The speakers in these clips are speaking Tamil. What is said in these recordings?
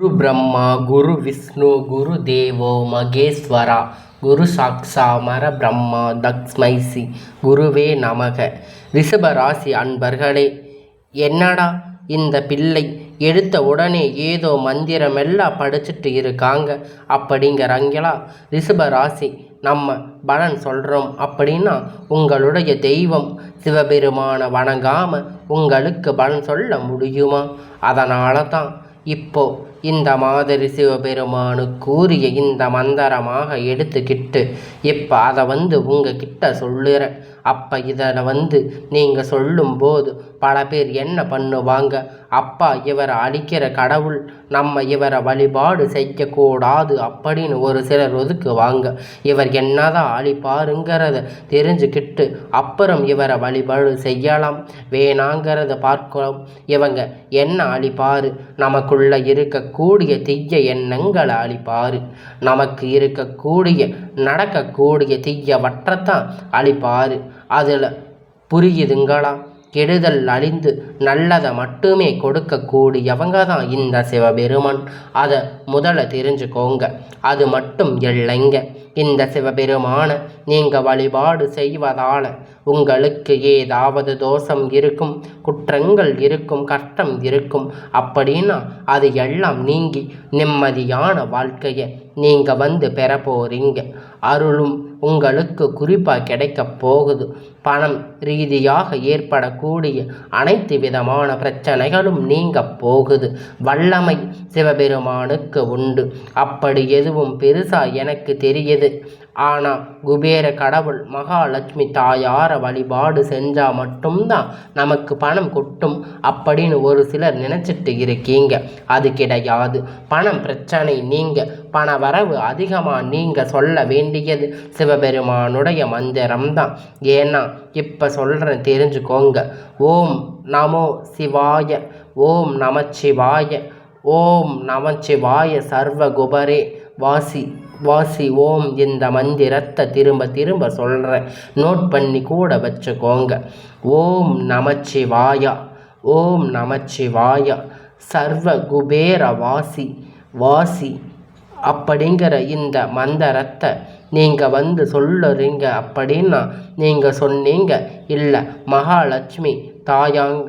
குரு பிரம்மா குரு விஷ்ணு குரு தேவோ மகேஸ்வரா குரு சாக்ஷாமர பிரம்மா தக்ஸ்மைசி குருவே நமக. ரிஷப ராசி அன்பர்களே என்னடா இந்த பிள்ளை? எடுத்த உடனே ஏதோ மந்திரமெல்லாம் படிச்சுட்டு இருக்காங்க. அப்படிங்கிறாங்களா? ரிஷப ராசி நம்ம பலன் சொல்கிறோம் அப்படின்னா உங்களுடைய தெய்வம் சிவபெருமானை வணங்காமல் உங்களுக்கு பலன் சொல்ல முடியுமா? அதனால தான் இப்போது இந்த மாதிரி சிவபெருமானு கூறிய இந்த மந்திரமாக எடுத்துக்கிட்டு இப்போ அதை வந்து உங்ககிட்ட சொல்லுறேன். அப்போ இதில் வந்து நீங்கள் சொல்லும்போது பல பேர் என்ன பண்ணுவாங்க? அப்பா இவரை அழிக்கிற கடவுள் நம்ம இவரை வழிபாடு செய்யக்கூடாது அப்படின்னு ஒரு சிலர் ஒதுக்குவாங்க. இவர் என்னதான் அழிப்பாருங்கிறத தெரிஞ்சுக்கிட்டு அப்புறம் இவரை வழிபாடு செய்யலாம். வேணாங்கிறத பார்க்கலாம். இவங்க என்ன அழிப்பார்? நமக்குள்ளே இருக்கக்கூடிய தீய எண்ணங்களை அழிப்பார். நமக்கு இருக்கக்கூடிய நடக்கக்கூடிய தீயவற்றைத்தான் அழிப்பார். அதில் புரியுதுங்களா? கெடுதல் அழிந்து நல்லதை மட்டுமே கொடுக்கக்கூடியவங்க தான் இந்த சிவபெருமான். அதை முதல்ல தெரிஞ்சுக்கோங்க. அது மட்டும் இல்லைங்க. இந்த சிவபெருமானை நீங்கள் வழிபாடு செய்வதால் உங்களுக்கு ஏதாவது தோஷம் இருக்கும் குற்றங்கள் இருக்கும் கஷ்டம் இருக்கும் அப்படின்னா அது எல்லாம் நீங்கி நிம்மதியான வாழ்க்கையை நீங்கள் வந்து பெற போகிறீங்க அருளும் உங்களுக்கு குறிப்பாக கிடைக்க போகுது. பணம் ரீதியாக ஏற்படக்கூடிய அனைத்து விதமான பிரச்சனைகளும் நீங்க போகுது. வல்லமை சிவபெருமானுக்கு உண்டு. அப்படி எதுவும் பெருசா எனக்கு தெரியுது. ஆனால் குபேர கடவுள் மகாலட்சுமி தாயார வழிபாடு செஞ்சால் மட்டும்தான் நமக்கு பணம் கொட்டும் அப்படின்னு ஒரு சிலர் நினச்சிட்டு இருக்கீங்க. அது கிடையாது. பணம் பிரச்சனை நீங்கள் பண வரவு அதிகமாக நீங்கள் சொல்ல வேண்டியது சிவபெருமானுடைய மந்திரம்தான். ஏன்னா இப்போ சொல்கிறேன் தெரிஞ்சுக்கோங்க. ஓம் நமோ சிவாய ஓம் நமச்சிவாய ஓம் நமச்சிவாய சர்வகுபரே வாசி. வாசி ஓம் இந்த மந்திரத்தை திரும்ப திரும்ப சொல்கிறேன் நோட் பண்ணி கூட வச்சுக்கோங்க. ஓம் நமச்சிவாயா ஓம் நமச்சிவாயா சர்வ குபேர வாசி வாசி அப்படிங்கிற இந்த மந்திரத்தை நீங்கள் வந்து சொல்லுறீங்க அப்படின்னா நீங்கள் சொன்னீங்க இல்லை மகாலட்சுமி தாயாங்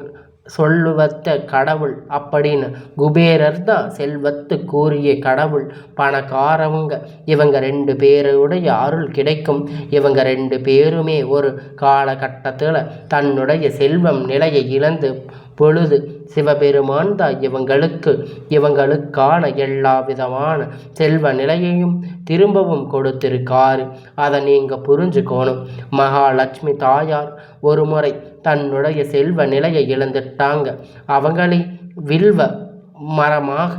சொல்லுவத்த கடவுள் அப்படின்னு குபேரர் தான் செல்வத்து கூறிய கடவுள். பணக்காரவங்க இவங்க ரெண்டு பேருடைய அருள் கிடைக்கும். இவங்க ரெண்டு பேருமே ஒரு காலகட்டத்தில் தன்னுடைய செல்வம் நிலையை இழந்து பொழுது சிவபெருமான் தான் இவங்களுக்கு இவங்களுக்கான எல்லா விதமான செல்வ நிலையையும் திரும்பவும் கொடுத்திருக்காரு. அதை நீங்கள் புரிஞ்சுக்கணும். மகாலட்சுமி தாயார் ஒரு முறை தன்னுடைய செல்வ நிலையை இழந்துட்டாங்க. அவங்களே வில்வ மரமாக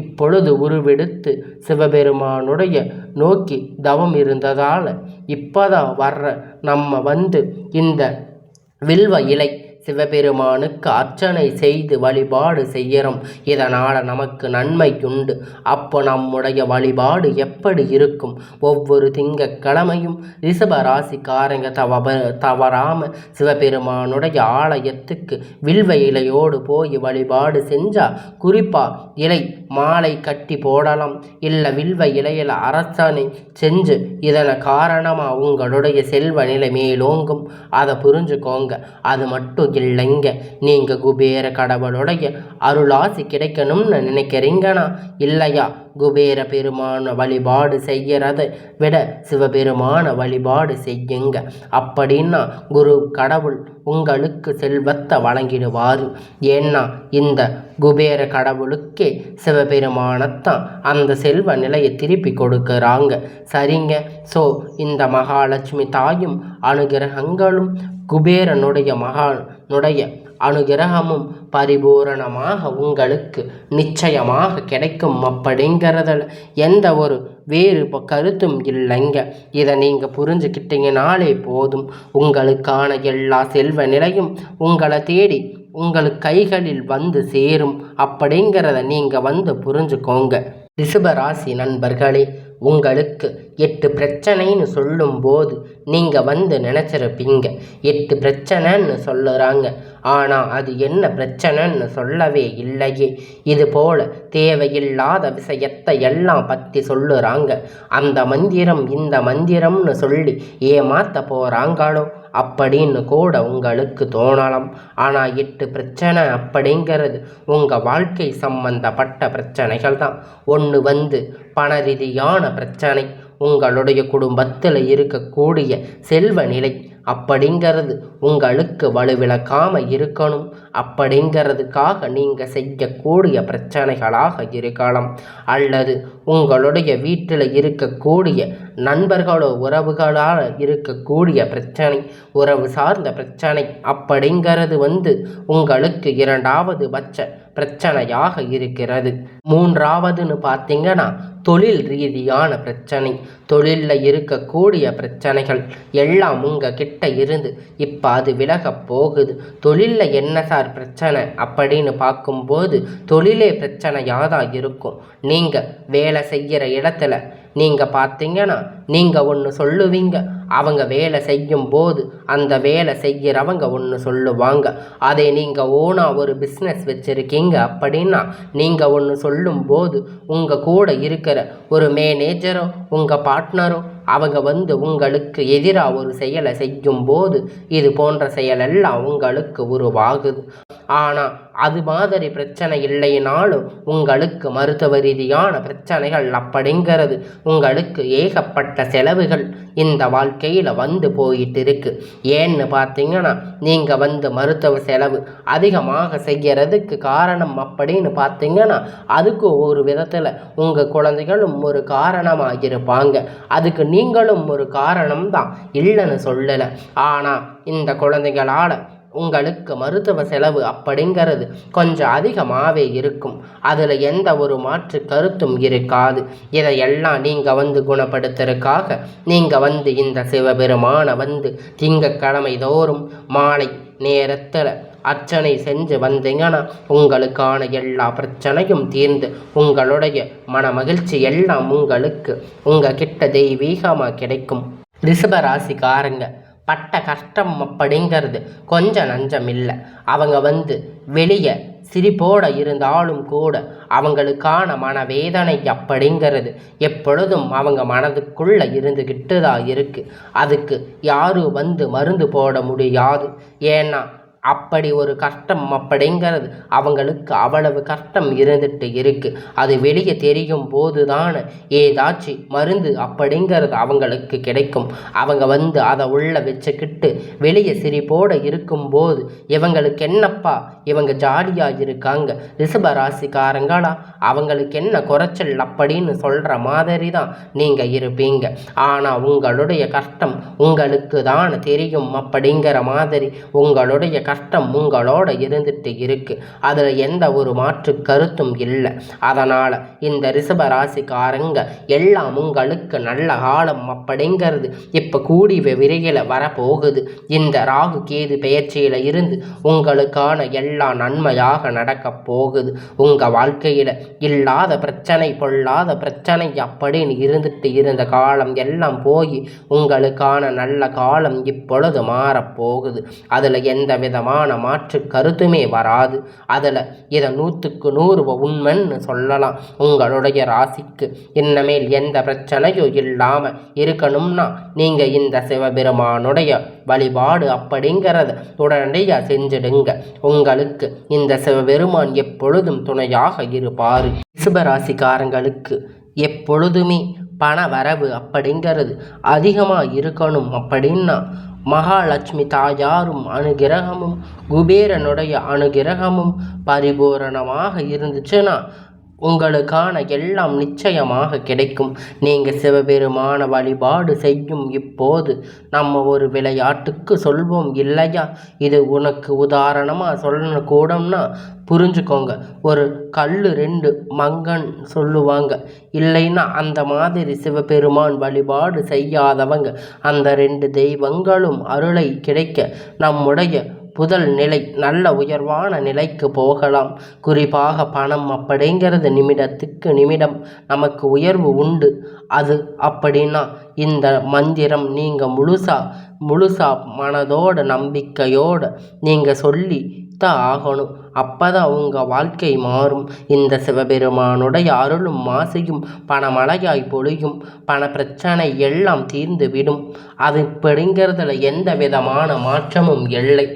இப்பொழுது உருவெடுத்து சிவபெருமானுடைய நோக்கி தவம் இருந்ததால் இப்போதான் வர்ற நம்ம வந்து இந்த வில்வ இலை சிவபெருமானுக்கு அர்ச்சனை செய்து வழிபாடு செய்கிறோம் இதனால் நமக்கு நன்மை உண்டு அப்போ நம்முடைய வழிபாடு எப்படி இருக்கும்? ஒவ்வொரு திங்கக்கிழமையும் ரிஷப ராசிக்காரங்க தவ தவறாமல் சிவபெருமானுடைய ஆலயத்துக்கு வில்வ இலையோடு போய் வழிபாடு செஞ்சால் குறிப்பாக இலை மாலை கட்டி போடலாம். இல்லை வில்வ இலையில் அரசனை செஞ்சு இதனை காரணமாக உங்களுடைய செல்வ நிலை மேலோங்கும். அதை புரிஞ்சுக்கோங்க. அது மட்டும் இல்லைங்க நீங்கள் குபேர கடவுளுடைய அருளாசி கிடைக்கணும்னு நினைக்கிறீங்கண்ணா இல்லையா? குபேர பெருமான வழிபாடு செய்கிறத விட சிவபெருமான வழிபாடு செய்யுங்க. அப்படின்னா குரு கடவுள் உங்களுக்கு செல்வத்தை வழங்கிடுவார். ஏன்னா இந்த குபேர கடவுளுக்கே சிவபெருமானத்தான் அந்த செல்வ நிலையை திருப்பி கொடுக்குறாங்க. சரிங்க? ஸோ இந்த மகாலட்சுமி தாயும் அனுகிரகங்களும் குபேரனுடைய மகானுடைய அனுகிரகமும் பரிபூரணமாக உங்களுக்கு நிச்சயமாக கிடைக்கும் அப்படிங்கிறதுல எந்த ஒரு வேறு கருத்தும் இல்லைங்க. இதை நீங்கள் புரிஞ்சுக்கிட்டீங்கனாலே போதும். உங்களுக்கான எல்லா செல்வ நிலையும் உங்களை தேடி உங்கள் கைகளில் வந்து சேரும் அப்படிங்கிறத நீங்கள் வந்து புரிஞ்சுக்கோங்க. ரிஷபராசி நண்பர்களே உங்களுக்கு எட்டு பிரச்சனைன்னு சொல்லும்போது நீங்கள் வந்து நினச்சிருப்பீங்க. எட்டு பிரச்சனைன்னு சொல்லுறாங்க. ஆனால் அது என்ன பிரச்சனைன்னு சொல்லவே இல்லையே. இது போல தேவையில்லாத விஷயத்தை எல்லாம் பற்றி சொல்லுறாங்க. அந்த மந்திரம் இந்த மந்திரம்னு சொல்லி ஏமாத்த போகிறாங்களோ அப்படின்னு கூட உங்களுக்கு தோணலாம். ஆனால் எட்டு பிரச்சனை அப்படிங்கிறது உங்கள் வாழ்க்கை சம்பந்தப்பட்ட பிரச்சனைகள் தான் ஒன்று வந்து பண ரீதியான பிரச்சனை உங்களுடைய குடும்பத்தில் இருக்கக்கூடிய செல்வ நிலை அப்படிங்கிறது உங்களுக்கு வலுவிழக்காமல் இருக்கணும். அப்படிங்கிறதுக்காக நீங்கள் செய்யக்கூடிய பிரச்சனைகளாக இருக்கலாம். அல்லது உங்களுடைய வீட்டில் இருக்கக்கூடிய நண்பர்களோ உறவுகளால் இருக்கக்கூடிய பிரச்சனை உறவு சார்ந்த பிரச்சனை அப்படிங்கிறது வந்து உங்களுக்கு இரண்டாவது பட்ச பிரச்சனையாக இருக்கிறது. மூன்றாவதுன்னு பார்த்தீங்கன்னா தொழில் ரீதியான பிரச்சனை. தொழிலில் இருக்கக்கூடிய பிரச்சனைகள் எல்லாம் உங்கள் கிட்ட இருந்து இப்போ அது விலக போகுது. தொழிலில் என்ன சார் பிரச்சனை அப்படின்னு பார்க்கும்போது தொழிலே பிரச்சனையாக தான் இருக்கும். நீங்கள் வேலை செய்கிற இடத்துல நீங்கள் பார்த்தீங்கன்னா நீங்கள் ஒன்று சொல்லுவீங்க. அவங்க வேலை செய்யும் போது அந்த வேலை செய்கிறவங்க ஒன்று சொல்லுவாங்க. அதே நீங்கள் ஓனாக ஒரு பிஸ்னஸ் வச்சுருக்கீங்க அப்படின்னா நீங்கள் ஒன்று சொல்லும்போது உங்கள் கூட இருக்கிற ஒரு மேனேஜரோ உங்கள் பார்ட்னரோ அவங்க வந்து உங்களுக்கு எதிராக ஒரு செயலை செய்யும் போது இது போன்ற செயலெல்லாம் உங்களுக்கு உருவாகுது. ஆனால் அது மாதிரி பிரச்சனை இல்லைனாலும் உங்களுக்கு மருத்துவ ரீதியான பிரச்சனைகள் அப்படிங்கிறது உங்களுக்கு ஏகப்பட்ட செலவுகள் இந்த வாழ்க்கையில் வந்து போயிட்டு இருக்கு ஏன்னு பார்த்தீங்கன்னா நீங்கள் வந்து மருத்துவ செலவு அதிகமாக செய்கிறதுக்கு காரணம் அப்படின்னு பார்த்தீங்கன்னா அதுக்கு ஒரு விதத்தில் உங்கள் குழந்தைகளும் ஒரு காரணமாக இருப்பாங்க. அதுக்கு நீங்களும் ஒரு காரணம் தான் இல்லைன்னு சொல்லலை. ஆனால் இந்த குழந்தைகளால் உங்களுக்கு மருத்துவ செலவு அப்படிங்கிறது கொஞ்சம் அதிகமாகவே இருக்கும். அதில் எந்த ஒரு மாற்று கருத்தும் இருக்காது. இதையெல்லாம் நீங்கள் வந்து குணப்படுத்துறதுக்காக நீங்கள் வந்து இந்த சிவபெருமானை வந்து திங்கக்கிழமை தோறும் மாலை நேரத்தில் அர்ச்சனை செஞ்சு வந்தீங்கன்னா உங்களுக்கான எல்லா பிரச்சனையும் தீர்ந்து உங்களுடைய மன மகிழ்ச்சி எல்லாம் உங்களுக்கு உங்கள் கிட்ட தெய்வீகமாக கிடைக்கும் ரிஷபராசிக்காரங்க பட்ட கஷ்டம் அப்படிங்கிறது கொஞ்சம் நஞ்சம் இல்லை. அவங்க வந்து வெளியே சிரிப்போடு இருந்தாலும் கூட அவங்களுக்கான மனவேதனை அப்படிங்கிறது எப்பொழுதும் அவங்க மனதுக்குள்ளே இருந்துக்கிட்டு தான் இருக்குது அதுக்கு யாரும் வந்து மருந்து போட முடியாது. ஏன்னா அப்படி ஒரு கஷ்டம் அப்படிங்கிறது அவங்களுக்கு அவ்வளவு கஷ்டம் இருந்துட்டு இருக்குது அது வெளியே தெரியும் போது தான் ஏதாச்சும் மருந்து அப்படிங்கிறது அவங்களுக்கு கிடைக்கும். அவங்க வந்து அதை உள்ள வச்சுக்கிட்டு வெளியே சிரிப்போடு இருக்கும்போது இவங்களுக்கு என்னப்பா இவங்க ஜாலியாக இருக்காங்க. ரிஷப ராசிக்காரங்களா அவங்களுக்கு என்ன குறைச்சல் அப்படின்னு சொல்கிற மாதிரி தான் நீங்கள் இருப்பீங்க. ஆனால் உங்களுடைய கஷ்டம் உங்களுக்கு தான் தெரியும் அப்படிங்கிற மாதிரி உங்களுடைய கஷ்டம் உங்களோட இருந்துட்டு இருக்குது அதில் எந்த ஒரு மாற்று கருத்தும் இல்லை. அதனால் இந்த ரிஷப ராசிக்காரங்க எல்லாம் உங்களுக்கு நல்ல காலம் அப்படிங்கிறது இப்போ கூடி விரையில் வரப்போகுது. இந்த ராகு கேது பெயர்ச்சியில் இருந்து உங்களுக்கான எல்லா எல்லாம் நன்மையாக நடக்க போகுது. உங்கள் வாழ்க்கையில் இல்லாத பிரச்சனை பொல்லாத பிரச்சனை அப்படின்னு இருந்துட்டு இருந்த காலம் எல்லாம் போய் உங்களுக்கான நல்ல காலம் இப்பொழுது மாறப்போகுது அதில் எந்த விதமான மாற்று கருத்துமே வராது. அதில் இதை நூற்றுக்கு நூறு உண்மைன்னு சொல்லலாம். உங்களுடைய ராசிக்கு இன்னமேல் எந்த பிரச்சனையும் இல்லாமல் இருக்கணும்னா நீங்கள் இந்த சிவபெருமானுடைய வழிபாடு அப்படிங்கிறத உடனடியாக செஞ்சிடுங்க. உங்களுக்கு இந்த சிவபெருமான் எப்பொழுதும் துணையாக இருப்பார். ரிஷபராசிக்காரங்களுக்கு எப்பொழுதுமே பண வரவு அப்படிங்கிறது அதிகமாக இருக்கணும் அப்படின்னா மகாலட்சுமி தாயாரும் அனுகிரகமும் குபேரனுடைய அனுகிரகமும் பரிபூரணமாக இருந்துச்சுன்னா உங்களுக்கான எல்லாம் நிச்சயமாக கிடைக்கும். நீங்கள் சிவபெருமான வழிபாடு செய்யும் இப்போது நம்ம ஒரு விளையாட்டுக்கு சொல்வோம் இல்லையா? இது உனக்கு உதாரணமாக சொல்லணும் கூடம்னா புரிஞ்சுக்கோங்க. ஒரு கல் ரெண்டு மங்கன் சொல்லுவாங்க. இல்லைன்னா அந்த மாதிரி சிவபெருமான் வழிபாடு செய்யாதவங்க அந்த ரெண்டு தெய்வங்களும் அருளை கிடைக்க நம்முடைய முதல் நிலை நல்ல உயர்வான நிலைக்கு போகலாம். குறிப்பாக பணம் அப்படிங்கிறது நிமிடத்துக்கு நிமிடம் நமக்கு உயர்வு உண்டு. அது அப்படின்னா இந்த மந்திரம் நீங்கள் முழுசா முழுசா மனதோட நம்பிக்கையோடு நீங்கள் சொல்லி தான் ஆகணும். அப்பதான் உங்கள் வாழ்க்கை மாறும். இந்த சிவபெருமானுடைய அருளும் மாசையும் பணமழையாய் பொழியும். பண பிரச்சனை எல்லாம் தீர்ந்து விடும் அது இப்படிங்கிறதுல எந்த விதமான மாற்றமும் இல்லை.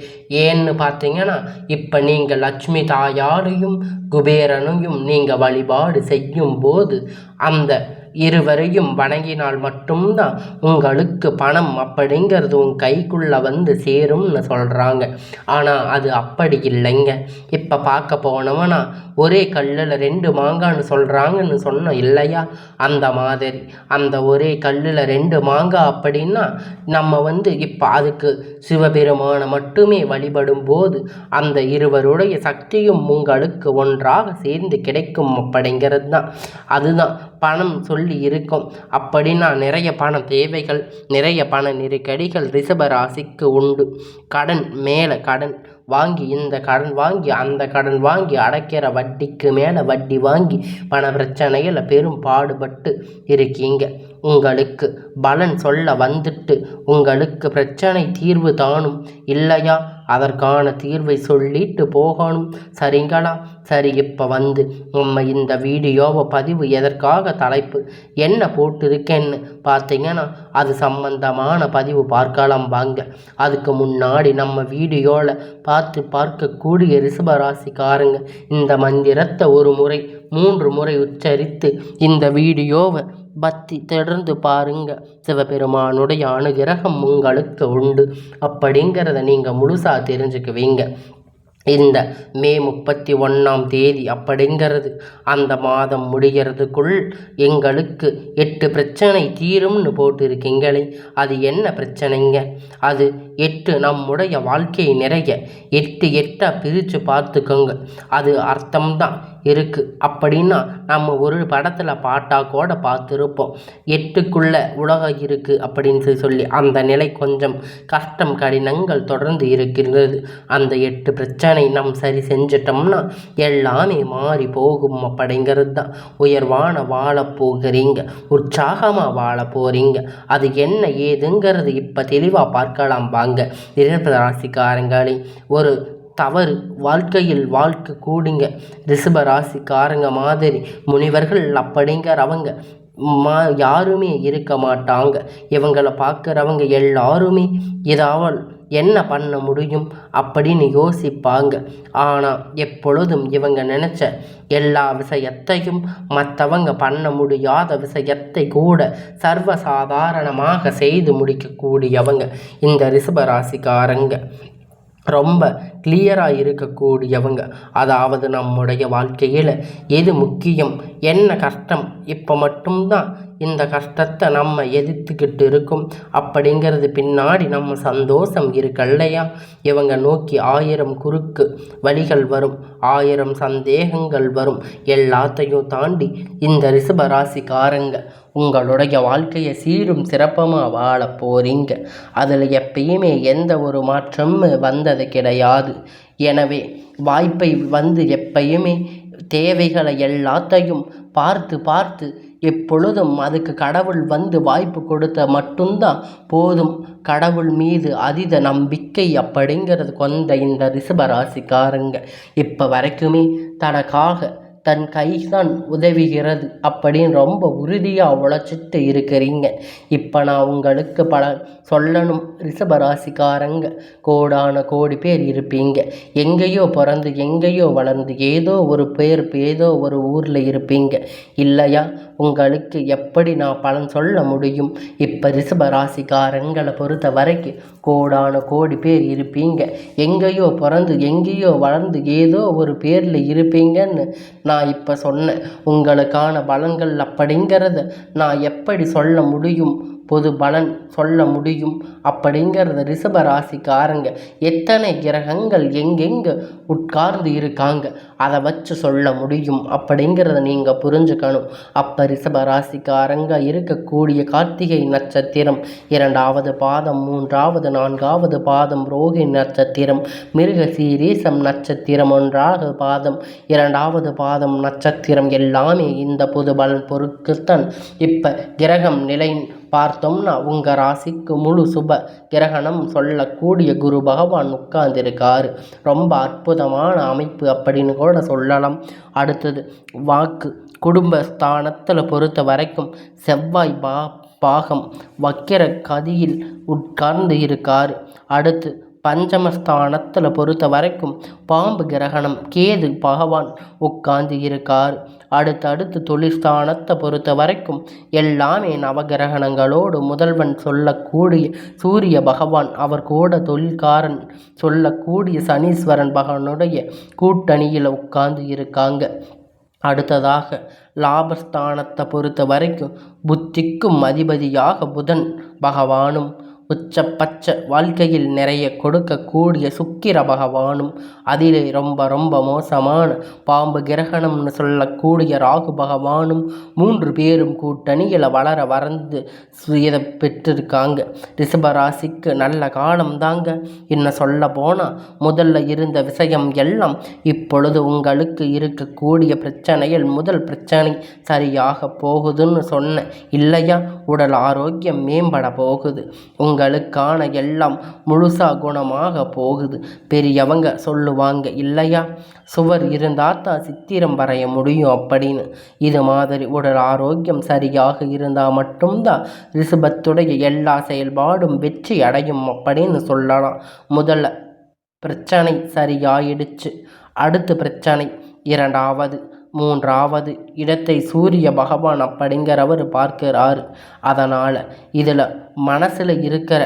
ஏன்னு பார்த்தீங்கன்னா இப்போ நீங்கள் லட்சுமி தாயாரையும் குபேரனையும் நீங்கள் வழிபாடு செய்யும் போது அந்த இருவரையும் வணங்கினால் மட்டும்தான் உங்களுக்கு பணம் அப்படிங்கிறது உன் கைக்குள்ளே வந்து சேரும்னு சொல்கிறாங்க ஆனால் அது அப்படி இல்லைங்க. இப்போ பார்க்க போனவனா ஒரே கல்லில் ரெண்டு மாங்கான்னு சொல்கிறாங்கன்னு சொன்னோம் இல்லையா? அந்த மாதிரி. அந்த ஒரே கல்லில் ரெண்டு மாங்காய் அப்படின்னா நம்ம வந்து இப்போ அதுக்கு சிவபெருமானை மட்டுமே வழிபடும் போது அந்த இருவருடைய சக்தியும் உங்களுக்கு ஒன்றாக சேர்ந்து கிடைக்கும் அப்படிங்கிறது தான் அதுதான் பணம் சொல்லி இருக்கும். அப்படின்னா நிறைய பண தேவைகள் நிறைய பண நெருக்கடிகள் ரிஷப ராசிக்கு உண்டு. கடன் மேலே கடன் வாங்கி இந்த கடன் வாங்கி அந்த கடன் வாங்கி அடைக்கிற வட்டிக்கு மேலே வட்டி வாங்கி பண பிரச்சனையில் பெரும் பாடுபட்டு இருக்கீங்க. உங்களுக்கு பலன் சொல்ல வந்துட்டு உங்களுக்கு பிரச்சனை தீர்வு தானும் இல்லையா? அதற்கான தீர்வை சொல்லிட்டு போகணும். சரிங்களா? சரி இப்போ வந்து நம்ம இந்த வீடியோவை பதிவு எதற்காக தலைப்பு? என்ன போட்டிருக்கேன்னு பார்த்தீங்கன்னா அது சம்பந்தமான பதிவு பார்க்கலாம் வாங்க. அதுக்கு முன்னாடி நம்ம வீடியோவில் பார்த்து பார்க்கக்கூடிய ரிஷபராசிக்காரங்க இந்த மந்திரத்தை ஒரு முறை மூன்று முறை உச்சரித்து இந்த வீடியோவை பக்தி தொடர்ந்து பாருங்க. சிவபெருமானுடைய அனுகிரகம் உங்களுக்கு உண்டு. அப்படிங்கிறத நீங்கள் முழுசாக தெரிஞ்சுக்குவீங்க. இந்த மே முப்பத்தி ஒன்றாம் தேதி அப்படிங்கிறது அந்த மாதம் முடிகிறதுக்குள் எங்களுக்கு எட்டு பிரச்சனை தீரும்னு போட்டிருக்கீங்களே. அது என்ன பிரச்சனைங்க? அது எட்டு நம்முடைய வாழ்க்கை நிறைய எட்டு எட்டாக பிரித்து பார்த்துக்கோங்க. அது அர்த்தம்தான். இருக்குது அப்படின்னா நம்ம ஒரு படத்தில் பாட்டாக கூட பார்த்துருப்போம். எட்டுக்குள்ளே உலகம் இருக்குது அப்படின்னு சொல்லி அந்த நிலை கொஞ்சம் கஷ்டம் கடினங்கள் தொடர்ந்து இருக்கிறது. அந்த எட்டு பிரச்சனை நம் சரி செஞ்சிட்டோம்னா எல்லாமே மாறி போகும் அப்படிங்கிறது தான் உயர்வான வாழ போகிறீங்க. உற்சாகமாக வாழ போகிறீங்க அது என்ன ஏதுங்கிறது இப்போ தெளிவாக பார்க்கலாம் வாங்க. ராசிக்காரங்களே ஒரு தவறு. வாழ்க்கையில் வாழ்க்கை கூடுங்க. ரிஷப ராசிக்காரங்க மாதிரி முனிவர்கள் அப்படிங்கிறவங்க மா யாருமே இருக்க மாட்டாங்க. இவங்களை பார்க்குறவங்க எல்லாருமே இதாவல் என்ன பண்ண முடியும் அப்படின்னு யோசிப்பாங்க. ஆனால் எப்பொழுதும் இவங்க நினச்ச எல்லா விஷயத்தையும் மற்றவங்க பண்ண முடியாத விஷயத்தை கூட சர்வசாதாரணமாக செய்து முடிக்கக்கூடியவங்க இந்த ரிஷபராசிக்காரங்க ரொம்ப கிளியராக இருக்கக்கூடியவங்க. அதாவது நம்முடைய வாழ்க்கையில் எது முக்கியம் என்ன கஷ்டம் இப்போ மட்டும்தான் இந்த கஷ்டத்தை நம்ம எதிர்த்துக்கிட்டு இருக்கோம். அப்படிங்கிறது பின்னாடி நம்ம சந்தோஷம் இருக்கல்லையா இவங்க நோக்கி ஆயிரம் குறுக்கு வழிகள் வரும் ஆயிரம் சந்தேகங்கள் வரும். எல்லாத்தையும் தாண்டி இந்த ரிஷபராசிக்காரங்க உங்களுடைய வாழ்க்கையை சீரும் சிறப்பமாக வாழ போகிறீங்க அதில் எப்பயுமே எந்த ஒரு மாற்றமும் வந்தது கிடையாது. எனவே வாய்ப்பை வந்து எப்பயுமே தேவைகளை எல்லாத்தையும் பார்த்து பார்த்து எப்பொழுதும் அதுக்கு கடவுள் வந்து வாய்ப்பு கொடுத்த மட்டும்தான் போதும். கடவுள் மீது அதீத நம்பிக்கை அப்படிங்கிறது கொண்ட இந்த ரிஷபராசிக்காரங்க இப்போ வரைக்குமே தனக்காக தன் கைதான் உதவுகிறது அப்படின்னு ரொம்ப உறுதியாக உழைச்சிட்டு இருக்கிறீங்க. இப்போ நான் உங்களுக்கு பல சொல்லணும். ரிஷபராசிக்காரங்க கோடான கோடி பேர் இருப்பீங்க. எங்கேயோ பிறந்து எங்கேயோ வளர்ந்து ஏதோ ஒரு பேர் ஏதோ ஒரு ஊரில் இருப்பீங்க. இல்லையா? உங்களுக்கு எப்படி நான் பலன் சொல்ல முடியும்? இப்போ ரிஷபராசிக்காரங்களை பொறுத்த வரைக்கும் கோடான கோடி பேர் இருப்பீங்க. எங்கேயோ பிறந்து எங்கேயோ வளர்ந்து ஏதோ ஒரு பேரில் இருப்பீங்கன்னு நான் இப்போ சொன்னேன். உங்களுக்கான பலன்கள் அப்படிங்கிறத நான் எப்படி சொல்ல முடியும்? பொது பலன் சொல்ல முடியும். அப்படிங்கிறத ரிஷப ராசிக்காரங்க எத்தனை கிரகங்கள் எங்கெங்கே உட்கார்ந்து இருக்காங்க அதை வச்சு சொல்ல முடியும் அப்படிங்கிறத நீங்கள் புரிஞ்சுக்கணும். அப்போ ரிஷப ராசிக்காரங்க இருக்கக்கூடிய கார்த்திகை நட்சத்திரம் இரண்டாவது பாதம் மூன்றாவது நான்காவது பாதம் ரோஹி நட்சத்திரம் மிருக சீரீசம் நட்சத்திரம் ஒன்றாவது பாதம் இரண்டாவது பாதம் நட்சத்திரம் எல்லாமே இந்த பொது பலன் பொருட்குத்தான் இப்போ கிரகம் நிலை பார்த்தோம்னா உங்கள் ராசிக்கு முழு சுப கிரகணம் சொல்லக்கூடிய குரு பகவான் உட்கார்ந்திருக்காரு. ரொம்ப அற்புதமான அமைப்பு அப்படின்னு கூட சொல்லலாம். அடுத்தது வாக்கு குடும்ப ஸ்தானத்தில் பொறுத்த வரைக்கும் செவ்வாய் பா பாகம் வக்கிர கதியில் உட்கார்ந்து இருக்கார். அடுத்து பஞ்சமஸ்தானத்தில் பொறுத்த வரைக்கும் பாம்பு கிரகணம் கேது பகவான் உட்கார்ந்து இருக்கார். அடுத்தடுத்து தொழிற்ஸ்தானத்தை பொறுத்த வரைக்கும் எல்லாமே நவகிரகணங்களோடு முதல்வன் சொல்லக்கூடிய சூரிய பகவான் அவர் கூட தொழில்காரன் சொல்லக்கூடிய சனீஸ்வரன் பகவானுடைய கூட்டணியில் உட்கார்ந்து இருக்காங்க. அடுத்ததாக லாபஸ்தானத்தை பொறுத்த வரைக்கும் புத்திக்கும் அதிபதியாக புதன் பகவானும் உச்சபட்ச வாழ்க்கையில் நிறைய கொடுக்கக்கூடிய சுக்கிர பகவானும் அதிலே ரொம்ப ரொம்ப மோசமான பாம்பு கிரகணம்னு சொல்லக்கூடிய ராகு பகவானும் மூன்று பேரும் கூட்டணியில் வளர வறந்து இதை பெற்றிருக்காங்க. ரிஷபராசிக்கு நல்ல காலம் தாங்க. இன்னும் சொல்ல போனால் முதல்ல இருந்த விஷயம் எல்லாம் இப்பொழுது உங்களுக்கு இருக்கக்கூடிய பிரச்சனையில் முதல் பிரச்சனை சரியாக போகுதுன்னு சொன்னேன். இல்லையா? உடல் ஆரோக்கியம் மேம்பட போகுது. உங்களுக்கான எல்லாம் முழுசாக குணமாக போகுது. பெரியவங்க சொல்லுவாங்க இல்லையா? சுவர் இருந்தால் தான் சித்திரம் வரைய முடியும் அப்படின்னு. இது மாதிரி உடல் ஆரோக்கியம் சரியாக இருந்தால் மட்டும்தான் ரிஷபத்துடைய எல்லா செயல்பாடும் வெற்றி அடையும் அப்படின்னு சொல்லலாம். முதல்ல பிரச்சனை சரியாயிடுச்சு. அடுத்த பிரச்சனை இரண்டாவது மூன்றாவது இடத்தை சூரிய பகவான் அப்படிங்கிறவர் பார்க்கிறார். அதனால் இதில் மனசில் இருக்கிற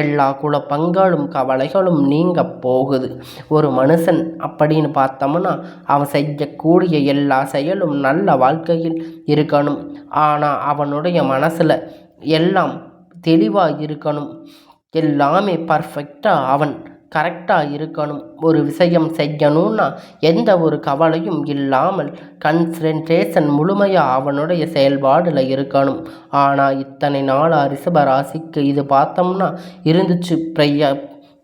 எல்லா குழப்பங்களும் கவலைகளும் நீங்க போகுது. ஒரு மனுஷன் அப்படின்னு பார்த்தோம்னா அவன் செய்யக்கூடிய எல்லா செயலும் நல்ல வாழ்க்கையில் இருக்கணும். ஆனால் அவனுடைய மனசில் எல்லாம் தெளிவாக இருக்கணும். எல்லாமே பர்ஃபெக்டாக அவன் கரெக்டாக இருக்கணும். ஒரு விஷயம் செய்யணும்னா எந்த ஒரு கவலையும் இல்லாமல் கன்சன்ட்ரேஷன் முழுமையாக அவனுடைய செயல்பாடில் இருக்கணும். ஆனால் இத்தனை நாளாக ரிஷபராசிக்கு இது பார்த்தோம்னா இருந்துச்சு. பிரைய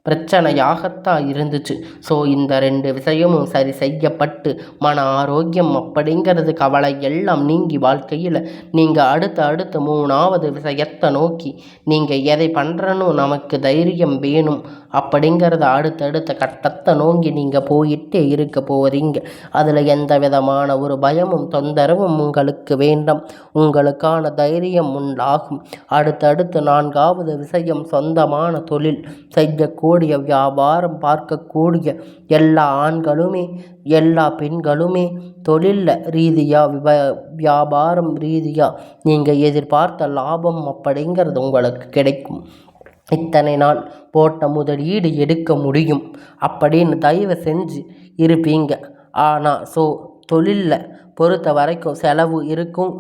பிரச்சனையாகத்தான் இருந்துச்சு. ஸோ இந்த ரெண்டு விஷயமும் சரி செய்யப்பட்டு மன ஆரோக்கியம் அப்படிங்கிறது கவலை எல்லாம் நீங்கி வாழ்க்கையில் நீங்கள் அடுத்த அடுத்த மூணாவது விஷயத்தை நோக்கி நீங்கள் எதை பண்ணுறனோ நமக்கு தைரியம் வேணும். அப்படிங்கிறத அடுத்தடுத்த கட்டத்தை நோங்கி நீங்கள் போயிட்டே இருக்க போகிறீங்க அதில் எந்த விதமான ஒரு பயமும் தொந்தரவும் உங்களுக்கு வேண்டாம். உங்களுக்கான தைரியம் உண்டாகும். அடுத்தடுத்து நான்காவது விஷயம் சொந்தமான தொழில். செய்யக்கூடிய வியாபாரம் பார்க்கக்கூடிய எல்லா ஆண்களுமே எல்லா பெண்களுமே தொழிலில் ரீதியாக விவ வியாபாரம் ரீதியாக நீங்கள் எதிர்பார்த்த லாபம் அப்படிங்கிறது உங்களுக்கு கிடைக்கும். இத்தனை நாள் போட்ட முதலீடு எடுக்க முடியும் அப்படின்னு தயவு செஞ்சு இருப்பீங்க. ஆனால் ஸோ தொழிலில் பொறுத்த வரைக்கும் செலவு இருக்கும்.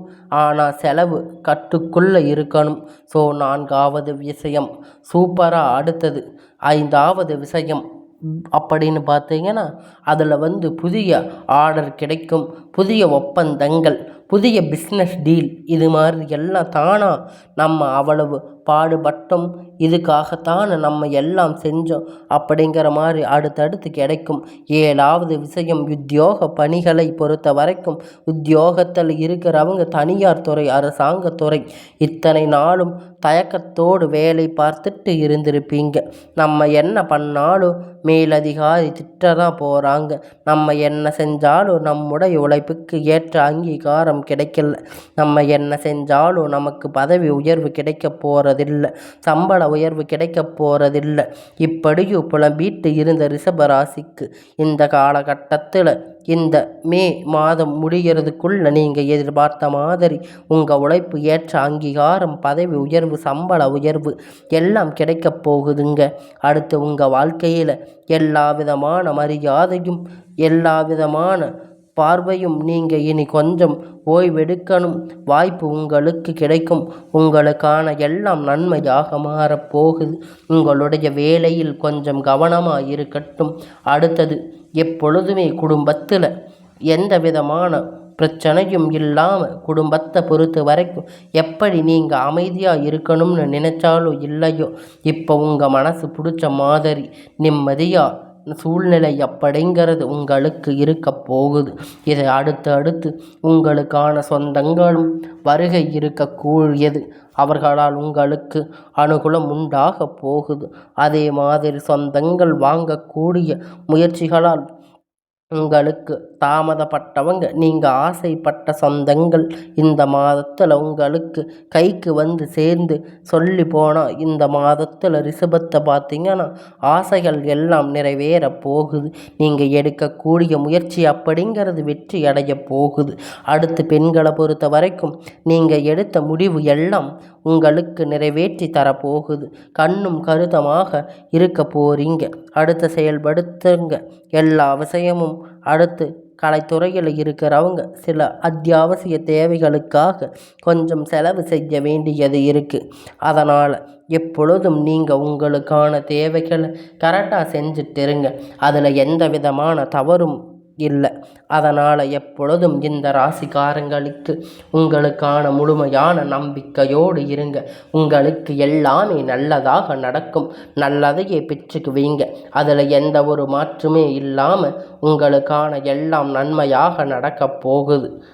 ஆனால் செலவு கட்டுக்குள்ளே இருக்கணும். ஸோ நான்காவது விஷயம் சூப்பராக அடுத்தது. ஐந்தாவது விஷயம் அப்படின்னு பார்த்தீங்கன்னா அதில் வந்து புதிய ஆர்டர் கிடைக்கும் புதிய ஒப்பந்தங்கள் புதிய பிஸ்னஸ் டீல் இது மாதிரி எல்லாம் தானாக நம்ம அவ்வளவு பாடுபட்டும். இதுக்காகத்தான் நம்ம எல்லாம் செஞ்சோம் அப்படிங்கிற மாதிரி அடுத்தடுத்து கிடைக்கும். ஏழாவது விஷயம் உத்தியோக பணிகளை பொறுத்த வரைக்கும் உத்தியோகத்தில் இருக்கிறவங்க தனியார் துறை அரசாங்கத்துறை இத்தனை நாளும் தயக்கத்தோடு வேலை பார்த்துட்டு இருந்திருப்பீங்க. நம்ம என்ன பண்ணாலும் மேலதிகாரி திட்டதான் போகிறாங்க நம்ம என்ன செஞ்சாலும் நம்முடைய உழைப்புக்கு ஏற்ற அங்கீகாரம் கிடைக்கல. நம்ம என்ன செஞ்சாலும் நமக்கு பதவி உயர்வு கிடைக்க போகிறதில்ல சம்பள உயர்வு கிடைக்க போகிறதில்ல இப்படியும் புலம்பிட்டு இருந்த ரிஷபராசிக்கு இந்த காலகட்டத்தில் இந்த மே மாதம் முடிகிறதுக்குள்ள நீங்கள் எதிர்பார்த்த மாதிரி உங்கள் உழைப்பு ஏற்ற அங்கீகாரம் பதவி உயர்வு சம்பள உயர்வு எல்லாம் கிடைக்க போகுதுங்க. அடுத்து உங்கள் வாழ்க்கையில் எல்லா விதமான மரியாதையும் எல்லா விதமான பார்வையும் நீங்கள் இனி கொஞ்சம் ஓய்வெடுக்கணும். வாய்ப்பு உங்களுக்கு கிடைக்கும். உங்களுக்கான எல்லாம் நன்மையாக மாறப்போகுது உங்களுடைய வேலையில் கொஞ்சம் கவனமாக இருக்கட்டும். அடுத்தது எப்பொழுதுமே குடும்பத்தில் எந்த விதமான பிரச்சனையும் இல்லாமல் குடும்பத்தை பொறுத்த வரைக்கும் எப்படி நீங்கள் அமைதியாக இருக்கணும்னு நினச்சாலும் இல்லையோ இப்போ உங்கள் மனசு பிடிச்ச மாதிரி நிம்மதியாக சூழ்நிலை அப்படிங்கிறது உங்களுக்கு இருக்க போகுது. இதை அடுத்து அடுத்து உங்களுக்கான சொந்தங்களும் வருகை இருக்கக்கூடியது. அவர்களால் உங்களுக்கு அனுகூலம் உண்டாக போகுது. அதே மாதிரி சொந்தங்கள் வாங்கக்கூடிய முயற்சிகளால் உங்களுக்கு தாமதப்பட்டவங்க நீங்கள் ஆசைப்பட்ட சொந்தங்கள் இந்த மாதத்தில் உங்களுக்கு கைக்கு வந்து சேர்ந்து சொல்லி போனால் இந்த மாதத்தில் ரிஷபத்தை பார்த்தீங்கன்னா ஆசைகள் எல்லாம் நிறைவேற போகுது. நீங்கள் எடுக்கக்கூடிய முயற்சி அப்படிங்கிறது வெற்றி அடைய போகுது. அடுத்து பெண்களை பொறுத்த வரைக்கும் நீங்கள் எடுத்த முடிவு எல்லாம் உங்களுக்கு நிறைவேற்றி தரப்போகுது. கண்ணும் கருத்தமாக இருக்க போறீங்க. அடுத்து செயல்படுத்துங்க. எல்லா விஷயமும் அடுத்து கலைத்துறையில் இருக்கிறவங்க சில அத்தியாவசிய தேவைகளுக்காக கொஞ்சம் செலவு செய்ய வேண்டியது இருக்குது அதனால் எப்பொழுதும் நீங்கள் உங்களுக்கான தேவைகளை கரெக்டாக செஞ்சுட்டு இருங்க. அதில் எந்த விதமான தவறும் இல்லை. அதனால் எப்பொழுதும் இந்த ராசிக்காரங்களுக்கு உங்களுக்கான முழுமையான நம்பிக்கையோடு இருங்க. உங்களுக்கு எல்லாமே நல்லதாக நடக்கும். நல்லதையே பெற்றுக்குவீங்க. அதில் எந்த ஒரு மாற்றுமே இல்லாமல் உங்களுக்கான எல்லாம் நன்மையாக நடக்கப் போகுது.